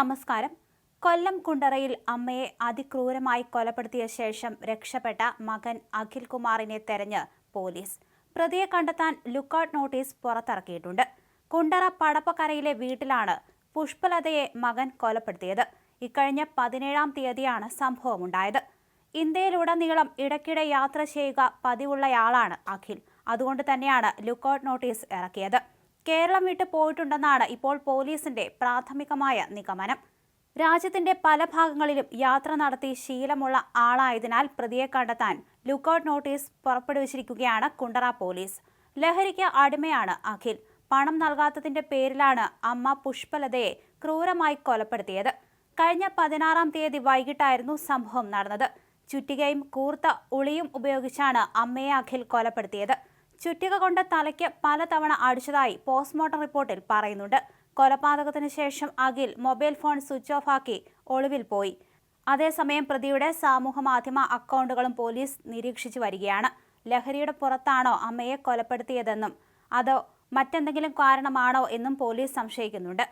നമസ്കാരം. കൊല്ലം കുണ്ടറയിൽ അമ്മയെ അതിക്രൂരമായി കൊലപ്പെടുത്തിയ ശേഷം രക്ഷപ്പെട്ട മകൻ അഖിൽ കുമാറിനെ തെരഞ്ഞ് പോലീസ്. പ്രതിയെ കണ്ടെത്താൻ ലുക്കൌട്ട് നോട്ടീസ് പുറത്തിറക്കിയിട്ടുണ്ട്. കുണ്ടറ പടപ്പക്കരയിലെ വീട്ടിലാണ് പുഷ്പലതയെ മകൻ കൊലപ്പെടുത്തിയത്. ഇക്കഴിഞ്ഞ പതിനേഴാം തീയതിയാണ് സംഭവമുണ്ടായത്. ഇന്ത്യയിലുടനീളം ഇടയ്ക്കിടെ യാത്ര ചെയ്യുക പതിവുള്ളയാളാണ് അഖിൽ. അതുകൊണ്ട് തന്നെയാണ് ലുക്കൌട്ട് നോട്ടീസ് ഇറക്കിയത്. കേരളം വിട്ട് പോയിട്ടുണ്ടെന്നാണ് ഇപ്പോൾ പോലീസിന്റെ പ്രാഥമികമായ നിഗമനം. രാജ്യത്തിന്റെ പല ഭാഗങ്ങളിലും യാത്ര നടത്തി ശീലമുള്ള ആളായതിനാൽ പ്രതിയെ കണ്ടെത്താൻ ലുക്കൌട്ട് നോട്ടീസ് പുറപ്പെടുവിച്ചിരിക്കുകയാണ് കുണ്ടറ പോലീസ്. ലഹരിക്ക് അടിമയാണ് അഖിൽ. പണം നൽകാത്തതിന്റെ പേരിലാണ് അമ്മ പുഷ്പലതയെ ക്രൂരമായി കൊലപ്പെടുത്തിയത്. കഴിഞ്ഞ പതിനാറാം തീയതി വൈകിട്ടായിരുന്നു സംഭവം നടന്നത്. ചുറ്റികയും കൂർത്ത ഉളിയും ഉപയോഗിച്ചാണ് അമ്മയെ അഖിൽ കൊലപ്പെടുത്തിയത്. ചുറ്റിക കൊണ്ട് തലയ്ക്ക് പലതവണ അടിച്ചതായി പോസ്റ്റ്മോർട്ടം റിപ്പോർട്ടിൽ പറയുന്നുണ്ട്. കൊലപാതകത്തിന് ശേഷം Akhil mobile phone switch off ആക്കി ഒളിവിൽ പോയി. അതേസമയം പ്രതിയുടെ സാമൂഹ മാധ്യമ അക്കൗണ്ടുകളും പോലീസ് നിരീക്ഷിച്ചു വരികയാണ്. ലഹരിയുടെ പുറത്താണോ അമ്മയെ കൊലപ്പെടുത്തിയതെന്നും അതോ മറ്റെന്തെങ്കിലും കാരണമാണോ എന്നും പോലീസ് സംശയിക്കുന്നുണ്ട്.